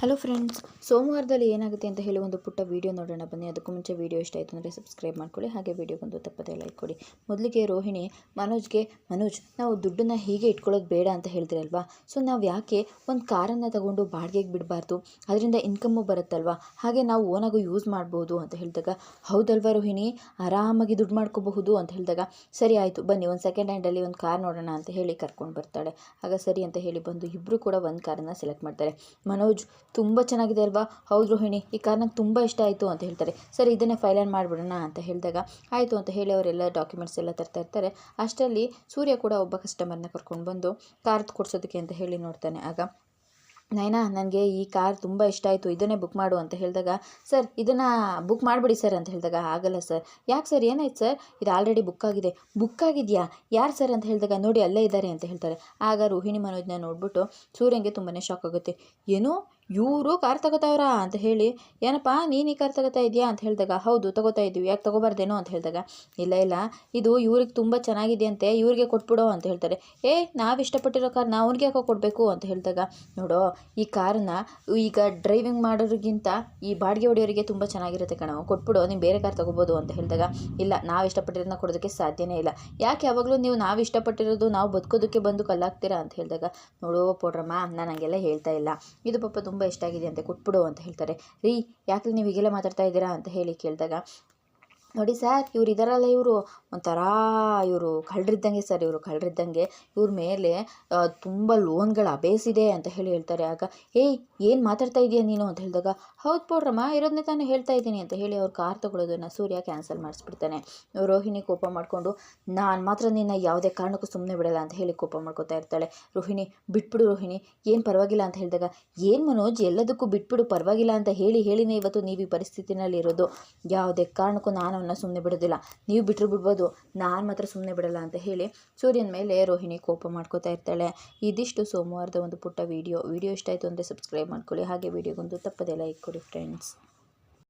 Hello friends ಸೋಮವಾರದಲ್ಲಿ ಏನಾಗುತ್ತೆ ಅಂತ ಹೇಳಿ ಒಂದು ಪುಟ್ಟ ವೀಡಿಯೋ ನೋಡೋಣ. ಬನ್ನಿ, ಅದಕ್ಕೂ ಮುಂಚೆ ವೀಡಿಯೋ ಇಷ್ಟ ಆಯಿತು ಅಂದರೆ ಸಬ್ಸ್ಕ್ರೈಬ್ ಮಾಡ್ಕೊಳ್ಳಿ, ಹಾಗೆ ವೀಡಿಯೋಗೊಂದು ತಪ್ಪದೇ ಲೈಕ್ ಕೊಡಿ. ಮೊದಲಿಗೆ ರೋಹಿಣಿ, ಮನೋಜ್ಗೆ, ಮನೋಜ್, ನಾವು ದುಡ್ಡನ್ನ ಹೀಗೆ ಇಟ್ಕೊಳ್ಳೋದು ಬೇಡ ಅಂತ ಹೇಳ್ತಿರಲ್ವಾ? ಸೊ ನಾವು ಯಾಕೆ ಒಂದು ಕಾರನ್ನು ತಗೊಂಡು ಬಾಡಿಗೆಗೆ ಬಿಡಬಾರ್ದು? ಅದರಿಂದ ಇನ್ಕಮ್ಮು ಬರುತ್ತಲ್ವಾ? ಹಾಗೆ ನಾವು ಓನಾಗೂ ಯೂಸ್ ಮಾಡ್ಬೋದು ಅಂತ ಹೇಳಿದಾಗ, ಹೌದಲ್ವಾ ರೋಹಿಣಿ? ಆರಾಮಾಗಿ ದುಡ್ಡು ಮಾಡ್ಕೋಬಹುದು ಅಂತ ಹೇಳಿದಾಗ, ಸರಿ ಆಯಿತು, ಬನ್ನಿ, ಒಂದು ಸೆಕೆಂಡ್ ಹ್ಯಾಂಡಲ್ಲಿ ಒಂದು ಕಾರ್ ನೋಡೋಣ ಅಂತ ಹೇಳಿ ಕರ್ಕೊಂಡು ಬರ್ತಾಳೆ. ಆಗ ಸರಿ ಅಂತ ಹೇಳಿ ಬಂದು ಇಬ್ಬರು ಕೂಡ ಒಂದು ಕಾರನ್ನು ಸೆಲೆಕ್ಟ್ ಮಾಡ್ತಾರೆ. ಮನೋಜ್ ತುಂಬ ಚೆನ್ನಾಗಿದೆ ಅಲ್ವಾ? ಹೌದು ರೋಹಿಣಿ, ಈ ಕಾರ್ ನಂಗೆ ತುಂಬ ಇಷ್ಟ ಆಯಿತು ಅಂತ ಹೇಳ್ತಾರೆ. ಸರಿ, ಇದನ್ನೇ ಫೈಲೈನ್ ಮಾಡಿಬಿಡೋಣ ಅಂತ ಹೇಳಿದಾಗ ಆಯಿತು ಅಂತ ಹೇಳಿ ಅವರೆಲ್ಲ ಡಾಕ್ಯುಮೆಂಟ್ಸ್ ಎಲ್ಲ ತರ್ತಾ ಇರ್ತಾರೆ. ಅಷ್ಟರಲ್ಲಿ ಸೂರ್ಯ ಕೂಡ ಒಬ್ಬ ಕಸ್ಟಮರ್ನ ಕರ್ಕೊಂಡು ಬಂದು ಕಾರ್ ಕೊಡ್ಸೋದಕ್ಕೆ ಅಂತ ಹೇಳಿ ನೋಡ್ತಾನೆ. ಆಗ ನಯನಾ ನನಗೆ ಈ ಕಾರ್ ತುಂಬ ಇಷ್ಟ ಆಯಿತು, ಇದನ್ನೇ ಬುಕ್ ಮಾಡು ಅಂತ ಹೇಳಿದಾಗ, ಸರ್, ಇದನ್ನು ಬುಕ್ ಮಾಡಿಬಿಡಿ ಸರ್ ಅಂತ ಹೇಳಿದಾಗ, ಆಗಲ್ಲ ಸರ್. ಯಾಕೆ ಸರ್? ಏನಾಯ್ತು ಸರ್? ಇದು ಆಲ್ರೆಡಿ ಬುಕ್ ಆಗಿದೆ. ಬುಕ್ ಆಗಿದೆಯಾ? ಯಾರು ಸರ್? ಅಂತ ಹೇಳಿದಾಗ, ನೋಡಿ, ಅಲ್ಲೇ ಇದ್ದಾರೆ ಅಂತ ಹೇಳ್ತಾರೆ. ಆಗ ರೋಹಿಣಿ, ಮನೋಜ್ನ ನೋಡ್ಬಿಟ್ಟು ಸೂರ್ಯಂಗೆ ತುಂಬಾ ಶಾಕ್ ಆಗುತ್ತೆ. ಏನು ಇವರು ಕಾರ್ ತಗೋತಾವ್ರ ಅಂತ ಹೇಳಿ, ಏನಪ್ಪ, ನೀನು ಈ ಕಾರ್ ತಗೋತಾ ಇದೆಯಾ ಅಂತ ಹೇಳಿದಾಗ, ಹೌದು, ತಗೋತಾ ಇದ್ದೀವಿ, ಯಾಕೆ ತಗೋಬಾರ್ದೇನೋ ಅಂತ ಹೇಳಿದಾಗ, ಇಲ್ಲ ಇಲ್ಲ, ಇದು ಇವ್ರಿಗೆ ತುಂಬ ಚೆನ್ನಾಗಿದೆ ಅಂತೆ ಇವ್ರಿಗೆ ಕೊಟ್ಬಿಡೋ ಅಂತ ಹೇಳ್ತಾರೆ. ಏ, ನಾವು ಇಷ್ಟಪಟ್ಟಿರೋ ಕಾರ್ ನಾವು ಅವ್ರಿಗೆ ಯಾಕೋ ಕೊಡಬೇಕು ಅಂತ ಹೇಳಿದಾಗ, ನೋಡೋ, ಈ ಕಾರನ್ನ ಈಗ ಡ್ರೈವಿಂಗ್ ಮಾಡೋರಿಗಿಂತ ಈ ಬಾಡಿಗೆ ಹೊಡೆಯೋರಿಗೆ ತುಂಬ ಚೆನ್ನಾಗಿರುತ್ತೆ ಕಣೋ, ಕೊಟ್ಬಿಡು ನೀವು ಬೇರೆ ಕಾರ್ ತಗೋಬೋದು ಅಂತ ಹೇಳಿದಾಗ, ಇಲ್ಲ, ನಾವು ಇಷ್ಟಪಟ್ಟಿರೋದನ್ನ ಕೊಡೋದಕ್ಕೆ ಸಾಧ್ಯನೇ ಇಲ್ಲ. ಯಾಕೆ ಯಾವಾಗಲೂ ನೀವು ನಾವು ಇಷ್ಟಪಟ್ಟಿರೋದು ನಾವು ಬದುಕೋದಕ್ಕೆ ಬಂದು ಕಲ್ಲಾಗ್ತೀರಾ ಅಂತ ಹೇಳಿದಾಗ, ನೋಡೋ ಪೋಡ್ರಮ್ಮ, ನಾನು ಹಂಗೆಲ್ಲ ಹೇಳ್ತಾ ಇಲ್ಲ. ಇದು ಪಾಪ ತುಂಬ ಇಷ್ಟ ಆಗಿದೆ ಅಂತ ಕೊಟ್ಬಿಡು ಅಂತ ಹೇಳ್ತಾರೆ. ರೀ ಯಾಕೆ ನೀವು ಹೀಗೆಲ್ಲ ಮಾತಾಡ್ತಾ ಇದ್ದೀರಾ ಅಂತ ಹೇಳಿ ಕೇಳಿದಾಗ ನೋಡಿ ಸರ್, ಇವ್ರು ಇದಾರಲ್ಲ ಇವರು. ಒಂಥರ ಇವರು ಕಳ್ಳರಿದ್ದಂಗೆ ಸರ್, ಇವರು ಕಳ್ಳರಿದ್ದಂಗೆ ಇವ್ರ ಮೇಲೆ ತುಂಬ ಲೋನ್ಗಳು ಅಬೇಸಿದೆ ಅಂತ ಹೇಳಿ ಹೇಳ್ತಾರೆ. ಆಗ, ಏಯ್, ಏನು ಮಾತಾಡ್ತಾ ಇದೆಯಾ ನೀನು? ಅಂತ ಹೇಳಿದಾಗ, ಹೌದು ಪೌಡ್ರಮ್ಮ ಇರೋದನ್ನೇ ತಾನು ಹೇಳ್ತಾ ಇದ್ದೀನಿ ಅಂತ ಹೇಳಿ ಅವ್ರು ಕಾರ್ ತೊಗೊಳೋದನ್ನು ಸೂರ್ಯ ಕ್ಯಾನ್ಸಲ್ ಮಾಡಿಸ್ಬಿಡ್ತಾನೆ. ರೋಹಿಣಿ ಕೋಪ ಮಾಡಿಕೊಂಡು, ನಾನು ಮಾತ್ರ ನಿನ್ನ ಯಾವುದೇ ಕಾರಣಕ್ಕೂ ಸುಮ್ಮನೆ ಬಿಡಲ್ಲ ಅಂತ ಹೇಳಿ ಕೋಪ ಮಾಡ್ಕೊತಾ ಇರ್ತಾಳೆ. ರೋಹಿಣಿ, ಬಿಟ್ಬಿಡು ರೋಹಿಣಿ, ಏನು ಪರವಾಗಿಲ್ಲ ಅಂತ ಹೇಳಿದಾಗ, ಏನು ಮನೋಜ್, ಎಲ್ಲದಕ್ಕೂ ಬಿಟ್ಬಿಡು, ಪರವಾಗಿಲ್ಲ ಅಂತ ಹೇಳಿ ಹೇಳಿನೇ ಇವತ್ತು ನೀವು ಈ ಪರಿಸ್ಥಿತಿನಲ್ಲಿ ಇರೋದು ಯಾವುದೇ ಕಾರಣಕ್ಕೂ ನಾನು ಅವನ್ನ ಸುಮ್ಮನೆ ಬಿಡೋದಿಲ್ಲ. ನೀವು ಬಿಟ್ಟರು ಬಿಡ್ಬೋದು. ನಾನು ಮಾತ್ರ ಸುಮ್ಮನೆ ಬಿಡಲ್ಲ ಅಂತ ಹೇಳಿ ಸೂರ್ಯನ ಮೇಲೆ ರೋಹಿಣಿ ಕೋಪ ಮಾಡ್ಕೋತಾ ಇರ್ತಾಳೆ. ಇದಿಷ್ಟು ಸೋಮವಾರದ ಒಂದು ಪುಟ್ಟ ವೀಡಿಯೋ ವೀಡಿಯೋ ಇಷ್ಟ ಆಯಿತು ಅಂದರೆ ಸಬ್ಸ್ಕ್ರೈಬ್ ಮಾಡ್ಕೊಳ್ಳಿ. ಹಾಗೆ ವೀಡಿಯೋಗೊಂದು ತಪ್ಪದೆ ಲೈಕ್ ಕೊಡಿ ಫ್ರೆಂಡ್ಸ್